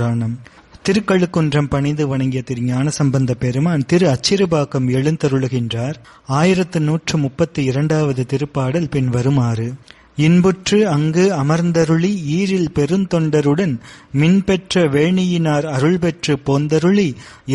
புராணம் திருக்கழுக்குன்றம் பணிந்து வணங்கிய திரு ஞானசம்பந்த பெருமான் திரு அச்சிறுபாக்கம் எழுந்தருளுகின்றார். ஆயிரத்து நூற்று முப்பத்தி இரண்டாவது திருப்பாடல் பின் வருமாறு இன்புற்று அங்கு அமர்ந்தருளி ஈரில் பெருந்தொண்டருடன் மின்பெற்ற வேணியினார் அருள் பெற்று போந்தருளி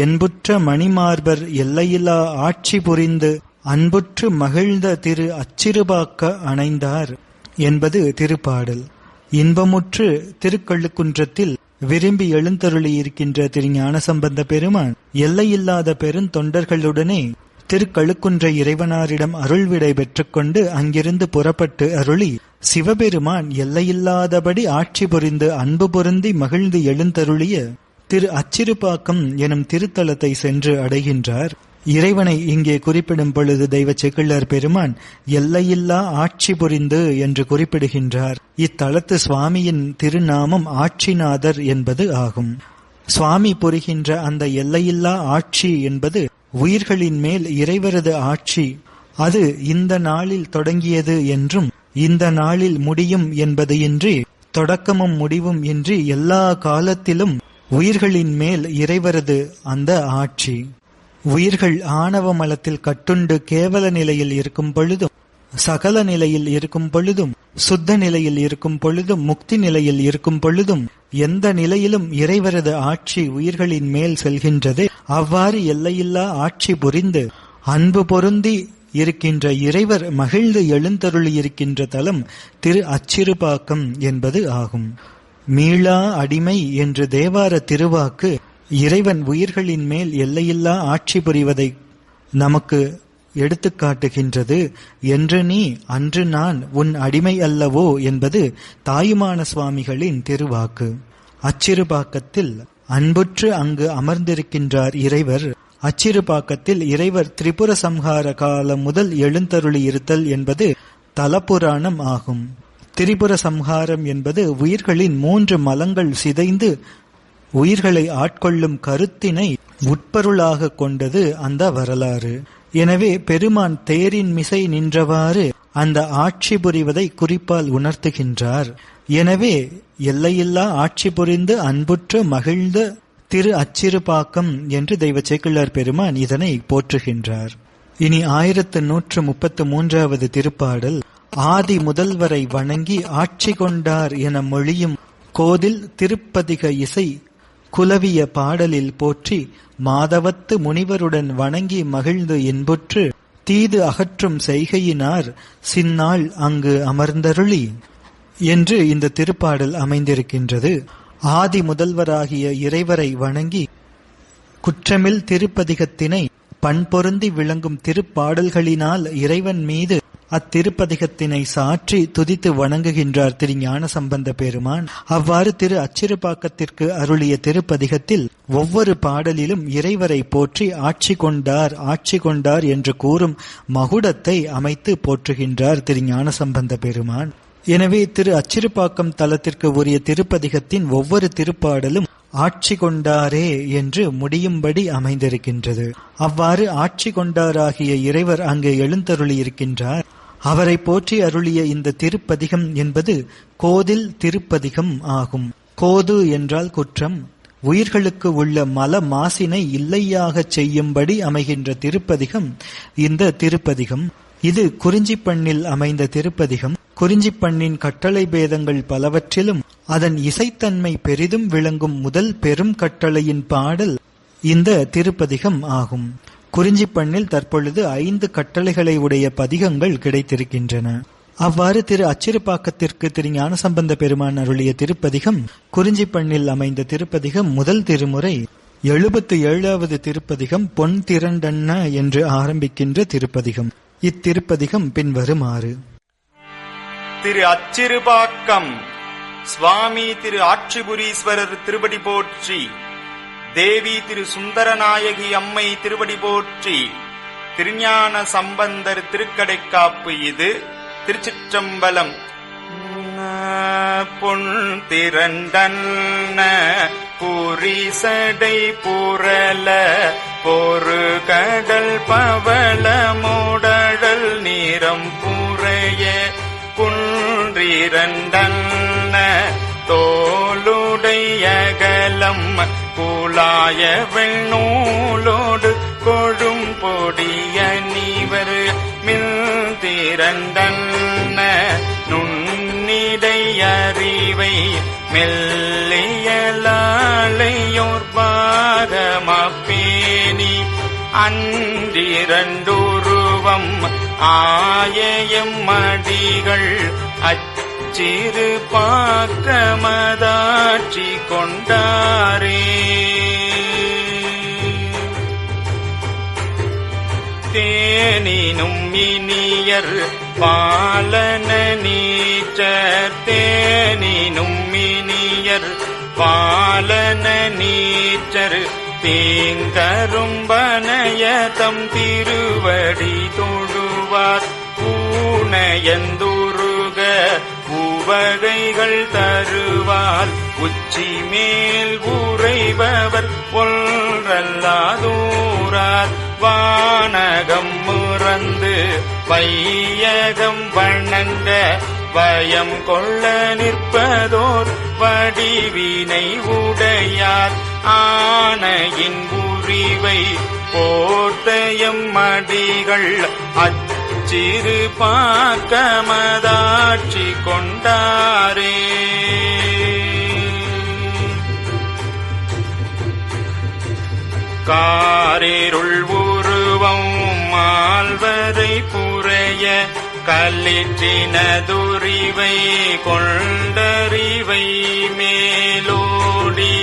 என்புற்ற மணிமார்பர் எல்லையிலா ஆட்சி புரிந்து அன்புற்று மகிழ்ந்த திரு அச்சிறுபாக்க அணைந்தார் என்பது திருப்பாடல். இன்பமுற்று திருக்கழுக்குன்றத்தில் விரும்பி எழுந்தருளி இருக்கின்ற திரு ஞானசம்பந்த பெருமான் எல்லையில்லாத பெருந்தொண்டர்களுடனே திருக்கழுக்குன்ற இறைவனாரிடம் அருள்விடை பெற்றுக்கொண்டு அங்கிருந்து புறப்பட்டு அருளி சிவபெருமான் எல்லையில்லாதபடி ஆட்சி புரிந்து அன்பு பொருந்தி மகிழ்ந்து எழுந்தருளிய திரு அச்சிறுபாக்கம் எனும் திருத்தலத்தை சென்று அடைகின்றார். இறைவனை இங்கே குறிப்பிடும் பொழுது தெய்வ செக்கிழார் பெருமான் எல்லையில்லா ஆட்சி புரிந்து என்று குறிப்பிடுகின்றார். இத்தலத்து சுவாமியின் திருநாமம் ஆட்சிநாதர் என்பது ஆகும். சுவாமி புரிகின்ற அந்த எல்லையில்லா ஆட்சி என்பது உயிர்களின் மேல் இறைவரது ஆட்சி. அது இந்த நாளில் தொடங்கியது என்றும் இந்த நாளில் முடியும் என்பது இன்றி தொடக்கமும் முடிவும் இன்றி எல்லா காலத்திலும் உயிர்களின் மேல் இறைவரது அந்த ஆட்சி. உயிர்கள் ஆணவ மலத்தில் கட்டுண்டு கேவல நிலையில் இருக்கும் பொழுதும் சகல நிலையில் இருக்கும் பொழுதும் சுத்த நிலையில் இருக்கும் பொழுதும் முக்தி நிலையில் இருக்கும் பொழுதும் எந்த நிலையிலும் இறைவரது ஆட்சி உயிர்களின் மேல் செல்கின்றது. அவ்வாறு எல்லையில்லா ஆட்சி புரிந்து அன்பு பொருந்தி இருக்கின்ற இறைவர் மகிழ்ந்து எழுந்தருளி இருக்கின்ற தலம் திரு அச்சிறுபாக்கம் என்பது ஆகும். மீளா அடிமை என்று தேவார திருவாக்கு இறைவன் உயிர்களின் மேல் எல்லையில்லா ஆட்சி புரிவதை நமக்கு எடுத்து காட்டுகின்றது. என்று நீ அன்று நான் உன் அடிமை அல்லவோ என்பது தாயுமான சுவாமிகளின் திருவாக்கு. அச்சிறுபாக்கத்தில் அன்புற்று அங்கு அமர்ந்திருக்கின்றார் இறைவர். அச்சிறுபாக்கத்தில் இறைவர் திரிபுர சம்ஹார காலம் முதல் எழுந்தருளி இருத்தல் என்பது தலப்புராணம் ஆகும். திரிபுர சம்ஹாரம் என்பது உயிர்களின் மூன்று மலங்கள் சிதைந்து உயிர்களை ஆட்கொள்ளும் கருத்தினை உட்பொருளாக கொண்டது அந்த வரலாறு. எனவே பெருமான் தேரின் மிசை நின்றவாறு அந்த ஆட்சி புரிவதை குறிப்பால் உணர்த்துகின்றார். எனவே எல்லையில்லா ஆட்சி புரிந்து அன்புற்று மகிழ்ந்த திரு அச்சிறுபாக்கம் என்று தெய்வ சேக்கிழார் பெருமான் இதனை போற்றுகின்றார். இனி ஆயிரத்து நூற்று முப்பத்து மூன்றாவது திருப்பாடல் ஆதி முதல்வரை வணங்கி ஆட்சி கொண்டார் என மொழியும் கோதில் திருப்பதிக இசை குலவிய பாடலில் போற்றி மாதவத்து முனிவருடன் வணங்கி மகிழ்ந்து இன்புற்று தீது அகற்றும் செய்கையினார் சின்னாள் அங்கு அமர்ந்தருளி என்று இந்த திருப்பாடல் அமைந்திருக்கின்றது. ஆதி முதல்வராகிய இறைவரை வணங்கி குற்றமில் திருப்பதிகத்தினை பண்பொருந்தி விளங்கும் திருப்பாடல்களினால் இறைவன் மீது அத்திருப்பதிகத்தினை சாற்றி துதித்து வணங்குகின்றார் திரு ஞான சம்பந்த பெருமான். அவ்வாறு திரு அச்சிறுபாக்கத்திற்கு அருளிய திருப்பதிகத்தில் ஒவ்வொரு பாடலிலும் இறைவரை போற்றி ஆட்சி கொண்டார் ஆட்சி கொண்டார் என்று கூறும் மகுடத்தை அமைத்து போற்றுகின்றார் திரு ஞான சம்பந்த பெருமான். எனவே திரு அச்சிறுபாக்கம் தலத்திற்கு உரிய திருப்பதிகத்தின் ஒவ்வொரு திருப்பாடலும் ஆட்சி கொண்டாரே என்று முடியும்படி அமைந்திருக்கின்றது. அவ்வாறு ஆட்சி கொண்டாராகிய இறைவர் அங்கே எழுந்தருளி இருக்கின்றார் அவரை போற்றி அருளிய இந்த திருப்பதிகம் என்பது கோதில் திருப்பதிகம் ஆகும். கோது என்றால் குற்றம். உயிர்களுக்கு உள்ள மல மாசினை இல்லையாகச் செய்யும்படி அமைகின்ற திருப்பதிகம் இந்த திருப்பதிகம். இது குறிஞ்சிப்பண்ணில் அமைந்த திருப்பதிகம். குறிஞ்சிப்பண்ணின் கட்டளை பேதங்கள் பலவற்றிலும் அதன் இசைத்தன்மை பெரிதும் விளங்கும் முதல் பெரும் கட்டளையின் பாடல் இந்த திருப்பதிகம் ஆகும். குறிஞ்சிப்பண்ணில் தற்பொழுது ஐந்து கட்டளைகளை உடைய பதிகங்கள் கிடைத்திருக்கின்றன. அவ்வாறு திரு அச்சிறுபாக்கத்திற்கு திரு ஞானசம்பந்த பெருமான் அருளிய திருப்பதிகம் குறிஞ்சிப்பண்ணில் அமைந்த திருப்பதிகம் முதல் திருமுறை எழுபத்து ஏழாவது திருப்பதிகம் பொன் திரண்டண்ண என்று ஆரம்பிக்கின்ற திருப்பதிகம். இத்திருப்பதிகம் பின்வருமாறு. திரு அச்சிறுபாக்கம் சுவாமி திரு ஆட்சிபுரீஸ்வரர் திருவடி போற்றி. தேவி திரு சுந்தரநாயகி அம்மை திருவடி போற்றி திருஞான சம்பந்தர் திருக்கடைக்காப்பு இது திருச்சிற்றம்பலம். பொன் திரண்டன்ன புரிசடை புரல பொறு கடல் பவள மூடடல் நீரம் புறைய குன்றிரண்டன்ன தோளுடையகலம் கூலாய வெண்ணூலோடு கொழும் பொடிய நீவர் மில் திரண்டன்ன நுண்ணிடை அறிவை மெல்லியலாளையோர் பாகமப்பேணி அன்றிரண்டுருவம் ஆயம் மடிகள் அச்ச அச்சிறு பாக்கமதாட்சி கொண்டாரே. தேனினும் இனியர் பாலன நீச்சர் தேனினும் இனியர் பாலன நீச்சர் தீங்கரும்பனையதம் திருவடி தொழுவார் பூனையந்தூருக உவகைகள் தருவார். உச்சி மேல் உறைபவர் ஒன்றல்லாதூரார் வானகம் முறந்து வையகம் வணங்க பயம் கொள்ள நிற்பதோர் வடிவினை உடையார். ஆனையின் உரிவை போர்த்தயம் மடிகள் அச்ச சிறு பாக்கமதாட்சி கொண்டாரே. காரிருள் உருவம் மால்வரை புறைய கல்லிற்றினதுரிவை கொண்டறிவை மேலோடி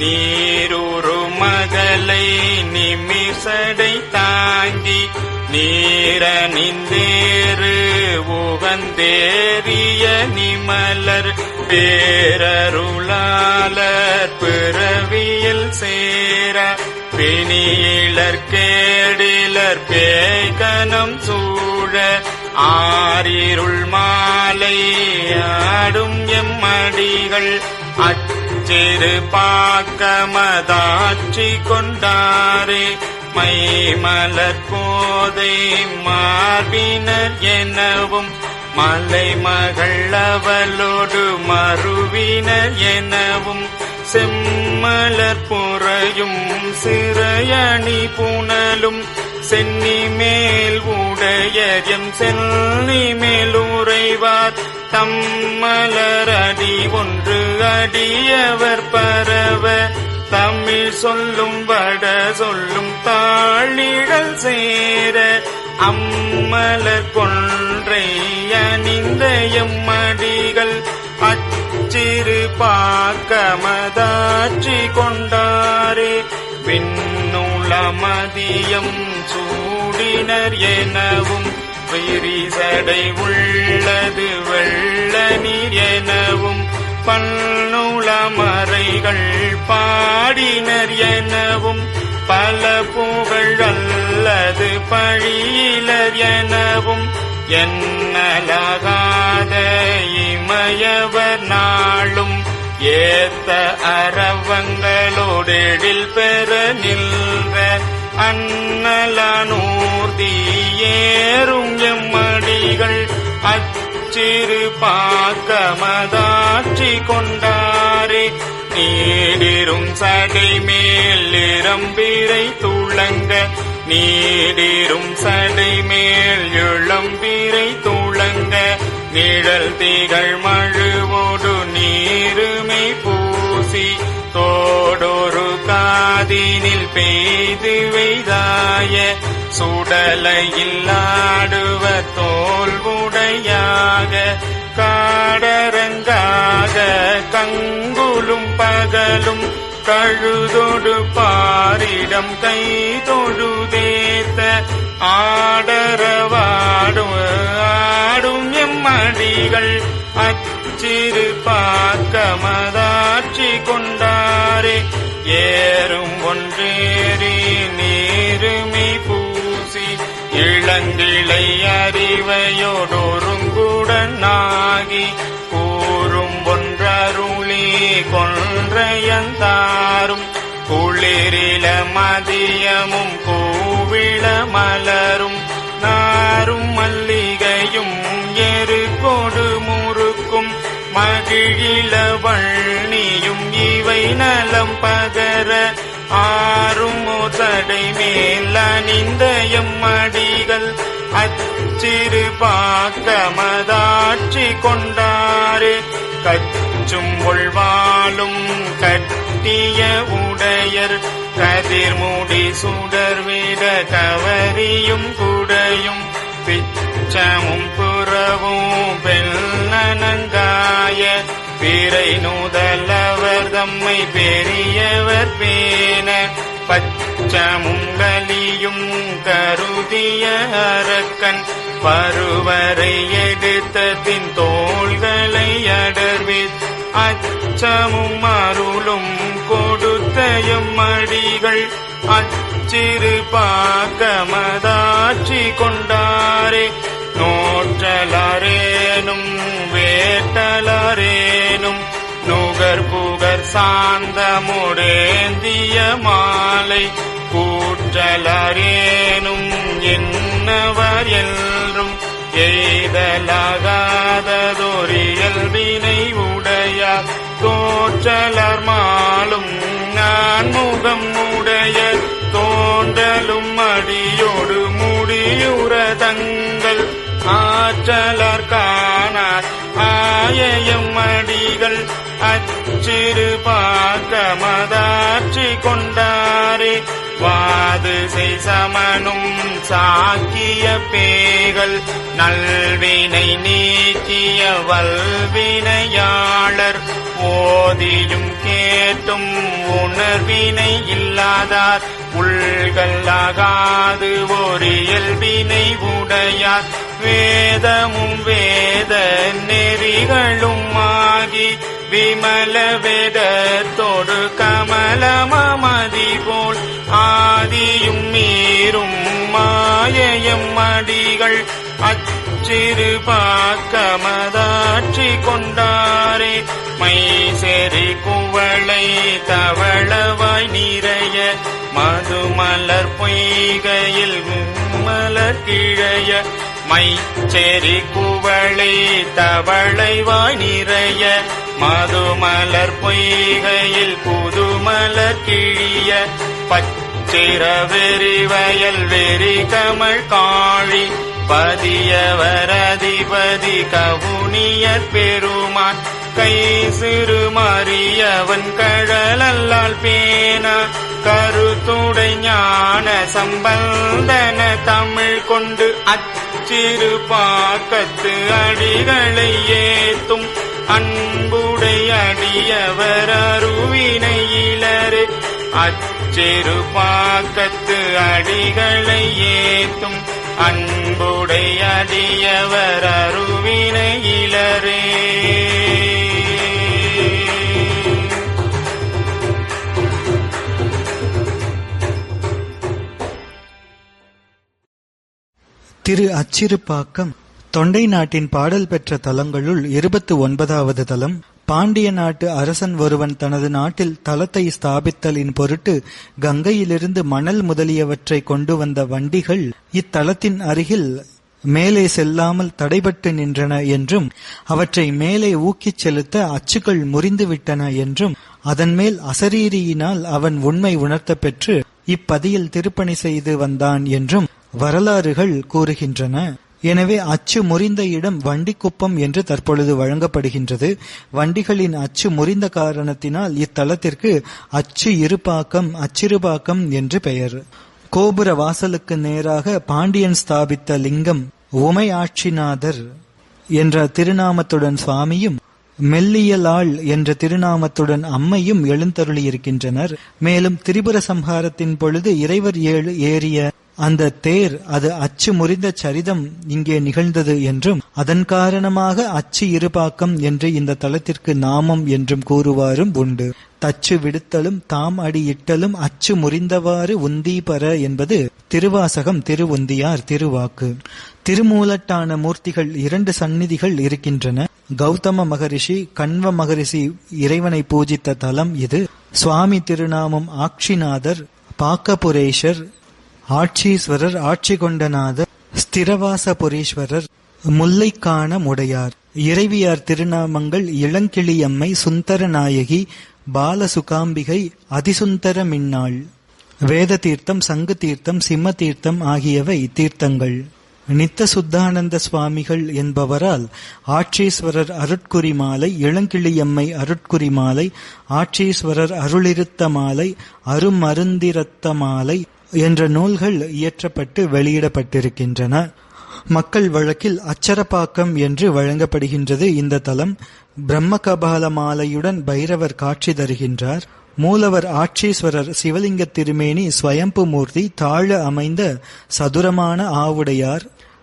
நீருரு மகளை நிமிசடை நீரணிந்தேறு உகந்தேறிய நிமலர் பேரருளாளர் பிறவியில் சேர பிணியிலர் கேடிலர் பேய்கனம் சூழ ஆரிருள் மாலை ஆடும் எம்மடிகள் அச்சிறு பாக்கமதாட்சி கொண்டாரே. மை போதை மார்பினர் எனவும் மலை மகள் அவளோடு மறுவினர் எனவும் செம்மலர் புறையும் சிறையணி புனலும் சென்னி மேல் உடையம் சென்னி மேல் உறைவார் அடி ஒன்று அடியவர் பரவ தமிழ் சொல்லும் வட சொல்லும் தாழிழல் சேர அம்மலர் கொன்றை அணிந்த எம்மடிகள் அச்சிறு பாக்கமதாட்சி கொண்டாரே. விண்ணுளமதியம் சூடினர் எனவும் விரிசடை உள்ளது வெள்ள நீர் எனவும் பல்நுளமறைகள் பாடினர் எனவும் பல புகழ் அல்லது பழியிலர் எனவும் என்னலகாத இமயவர் நாளும் ஏத்த அறவங்களோடெழில் பெற நின்ற அன்னலானூர்தி ஏறும் எம்மடிகள் அச்சிறு பாக்கமதா பாக்கமதாட்சி கொண்டாரே. நீடிரும் சடை மேல் இளம்பிரை துளங்க. நீடிரும் சடை மேல் இளம்பிரை துளங்க. நிழல் திகழ் மழுவோடு நீருமை பூசி. தோடொரு காதினில் பெய்து வெய்தாய. சுடலையில் ஆடுவ தோல்வுடையாக. காடரங்காக கங்குலும் பகலும் கழுதொடு பாரிடம் கை தொழுதேத்த ஆடரவாடும் ஆடும் எம்மடிகள் அச்சிறு பாக்கமதாட்சி கொண்டாரே. ஏறும் ஒன்றேறி நீருமை பூசி இளங்கிளை அறிவையோடொரு கண்ணாகி கூறும் ஒன்றருளி கொன்றையந்தாரும் குளிரில மதியமும் கூவிள மலரும். நாரும் மல்லிகையும் எரு கொடு முறுக்கும். மகிழில வள்ளியும் இவை நலம் பகர. ஆறும் தடை மேல் அணிந்த எம்மடிகள் அச்சிறு பாக்கமதாட்சி கொண்டாரே. கச்சும் உள்வாளும் கட்டிய உடையர் கதிர்முடி சுடர்விட கவரியும் குடையும். பிச்சமும் புறவும் வெள்ளனங்காய பிறை நூதலவர் தம்மை பெரியவர் பேன பச்சமும் கலியும் கருதிய அரக்கன் பருவரை எடுத்த பின் தோள்களை அடர்வித் அச்சமும் அருளும் கொடுத்த எம்மடிகள் அச்சிறு பாக்கமதாட்சி கொண்டாரே. நோற்றலாரேனும் வேட்டலாரேனும் நுகர் புகர் சாந்தமுடேந்திய மாலை. கூற்றலாரேனும் என்னவர் என்றும் எய்தலாகாததொரியல்வினை உடையார். தோற்றலர் மாலும் நான் முகம் உடைய தோன்றலும் அடியோடு முடியுற தங்கள். ஆற்றலர் காணார். ஆயம் அடிகள் அச்சிறு பார்க்க பாக்கமதாட்சி கொண்டாரே. வாது செய் சமனும் சாக்கிய பேகள் நல்வினை நீக்கிய வல்வினையாளர். ஓதியும் கேட்டும் உணர்வினை இல்லாதார். உள்கல்லாகாது ஒரு இயல்பினை உடையார். வேதமும் வேத நெறிகளும் ஆகி விமல வேதத்தோடு அடிகள் அச்சிறு பாக்கமதாட்சி கொண்டாரே. மைசெறி குவளை தவளவாய் நிறைய மதுமலர் பொய்கையில் மலர் கிழைய. மைச்செறி குவளை தவளைவாய் நிறைய மதுமலர் பொய்கையில் புதுமலர் கிழிய. பச்சிர வெறி வயல் வெறி கமல் காழி. பதியவர் அதிபதி கவுனியர் பெருமான். கை சிறு மறியவன் கழலல்லால் பேனா. கருத்துடை ஞான சம்பந்தன தமிழ் கொண்டு அச்சிறு பாக்கத்து அடிகளை ஏத்தும். அன்புடை அடியவர் அருவினை இளரே. செரு பாக்கத்து அடிகளை ஏத்தும் அன்புடைய அடியவர் அருவினை இளரே. திரு அச்சிறுபாக்கம் தொண்டை நாட்டின் பாடல் பெற்ற தலங்களுள் இருபத்து ஒன்பதாவது தலம் பாண்டிய நாட்டு அரசன் ஒருவன் தனது நாட்டில் தலத்தை ஸ்தாபித்தலின் பொருட்டு கங்கையிலிருந்து மணல் முதலியவற்றை கொண்டு வந்த வண்டிகள் இத்தலத்தின் அருகில் மேலே செல்லாமல் தடைபட்டு நின்றன என்றும் அவற்றை மேலே ஊக்கிச் செலுத்த அச்சுகள் முறிந்துவிட்டன என்றும் அதன் மேல் அசரீரியினால் அவன் உண்மை உணர்த்த பெற்று இப்பதியில் திருப்பணி செய்து வந்தான் என்றும் வரலாறுகள் கூறுகின்றன. எனவே அச்சு முறிந்த இடம் வண்டிக்குப்பம் என்று தற்பொழுது வழங்கப்படுகின்றது. வண்டிகளின் அச்சு முறிந்த காரணத்தினால் இத்தலத்திற்கு அச்சு இருபாக்கம் அச்சிறுபாக்கம் என்று பெயர். கோபுர வாசலுக்கு நேராக பாண்டியன் ஸ்தாபித்த லிங்கம் உமை ஆட்சிநாதர் என்ற திருநாமத்துடன் சுவாமியும் மெல்லியலாள் என்ற திருநாமத்துடன் அம்மையும் எழுந்தருளியிருக்கின்றனர். மேலும் திரிபுர சம்ஹாரத்தின் பொழுது இறைவர் ஏழு ஏறிய அந்த தேர் அது அச்சு முறிந்த சரிதம் இங்கே நிகழ்ந்தது என்றும் அதன் காரணமாக அச்சு இருபாக்கம் என்று இந்த தலத்திற்கு நாமம் என்றும் கூறுவாரும் உண்டு. தச்சு விடுத்தலும் தாம் அடி இட்டலும் அச்சு முறிந்தவாறு உந்திபர என்பது திருவாசகம் திருவுந்தியார் திருவாக்கு. திருமூலட்டான மூர்த்திகள் இரண்டு சந்நிதிகள் இருக்கின்றன. கௌதம மகரிஷி கண்வ மகரிஷி இறைவனை பூஜித்த தலம் இது. சுவாமி திருநாமம் ஆக்ஷிநாதர் பாக்கபுரேஷர் ஆட்சீஸ்வரர் ஆட்சி கொண்டநாதர் ஸ்திரவாசபுரீஸ்வரர் முல்லைக்கான முடையார் இறைவியார் திருநாமங்கள் இளங்கிளியம்மை சுந்தரநாயகி பாலசுகாம்பிகை அதிசுந்தர மின்னாள். வேத தீர்த்தம் சங்கு தீர்த்தம் சிம்ம தீர்த்தம் ஆகியவை தீர்த்தங்கள். நித்த சுத்தானந்த சுவாமிகள் என்பவரால் ஆட்சீஸ்வரர் அருட்குறி மாலை இளங்கிளியம்மை அருட்குறி மாலை ஆட்சீஸ்வரர் அருளிருத்த மாலை அருமருந்திரத்த மாலை என்ற நூல்கள் இயற்றப்பட்டு வெளியிடப்பட்டிருக்கின்றன. மக்கள் வழக்கில் அச்சரப்பாக்கம் என்று வழங்கப்படுகின்றது இந்த தலம். பிரம்ம கபால மாலையுடன் பைரவர் காட்சி தருகின்றார். மூலவர் ஆட்சீஸ்வரர் சிவலிங்க திருமேனி ஸ்வயம்பு மூர்த்தி தாழ அமைந்த சதுரமான ஆவுடையார்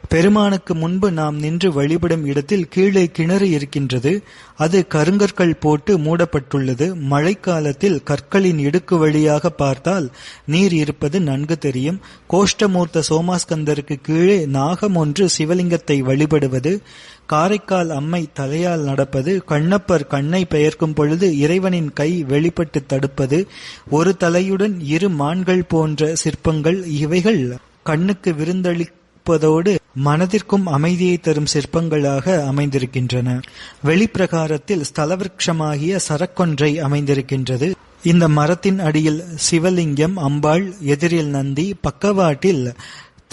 பெருமானுக்கு முன்பு நாம் நின்று வழிபடும் இடத்தில் கீழே கிணறு இருக்கின்றது. அது கருங்கற்கள் போட்டு மூடப்பட்டுள்ளது. மழைக்காலத்தில் கற்களின் இடுக்கு வழியாக பார்த்தால் நீர் இருப்பது நன்கு தெரியும். கோஷ்டமூர்த்த சோமாஸ்கந்தருக்கு கீழே நாகம் ஒன்று சிவலிங்கத்தை வழிபடுவது. காரைக்கால் அம்மை தலையால் நடப்பது. கண்ணப்பர் கண்ணை பெயர்க்கும் பொழுது இறைவனின் கை வெளிப்பட்டு தடுப்பது. ஒரு தலையுடன் இரு மான்கள் போன்ற சிற்பங்கள் இவைகள் கண்ணுக்கு விருந்தளி விருந்தளிப்பதோடு மனதிற்கும் அமைதியை தரும் சிற்பங்களாக அமைந்திருக்கின்றன. வெளிப்பிரகாரத்தில் ஸ்தலவிருட்சமாகிய சரக்கொன்றை அமைந்திருக்கின்றது. இந்த மரத்தின் அடியில் சிவலிங்கம் அம்பாள் எதிரில் நந்தி பக்கவாட்டில்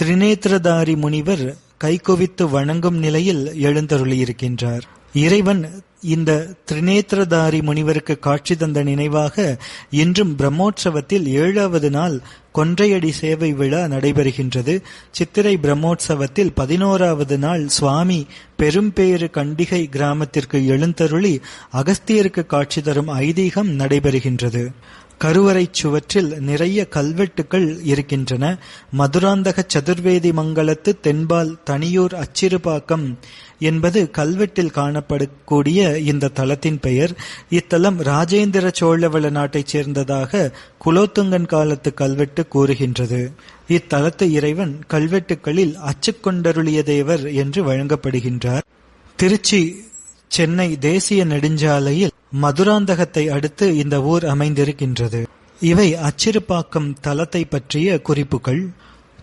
திரிநேத்திரதாரி முனிவர் கைகுவித்து வணங்கும் நிலையில் எழுந்தருளியிருக்கின்றார். இறைவன் இந்த திரிநேத்திரதாரி முனிவருக்கு காட்சி தந்த நினைவாக இன்றும் பிரம்மோற்சவத்தில் ஏழாவது நாள் கொன்றையடி சேவை விழா நடைபெறுகின்றது. சித்திரை பிரம்மோற்சவத்தில் பதினோராவது நாள் சுவாமி பெரும்பேறு கண்டிகை கிராமத்திற்கு எழுந்தருளி அகஸ்தியருக்கு காட்சி தரும் ஐதீகம் நடைபெறுகின்றது. கருவறை சுவற்றில் நிறைய கல்வெட்டுகள் இருக்கின்றன. மதுராந்தக சதுர்வேதி மங்கலத்து தென்பால் தனியூர் அச்சிறுபாக்கம் என்பது கல்வெட்டில் காணப்படக்கூடிய இந்த தலத்தின் பெயர். இத்தலம் ராஜேந்திர சோழவள நாட்டைச் சேர்ந்ததாக குலோத்துங்கன் காலத்து கல்வெட்டு கூறுகின்றது. இத்தலத்து இறைவன் கல்வெட்டுகளில் அச்சுக்கொண்டருளிய தேவர் என்று வழங்கப்படுகின்றார். திருச்சி சென்னை தேசிய நெடுஞ்சாலையில் மதுராந்தகத்தை அடுத்து இந்த ஊர் அமைந்திருக்கின்றது. இவை அச்சிறுபாக்கம் தலத்தை பற்றிய குறிப்புகள்.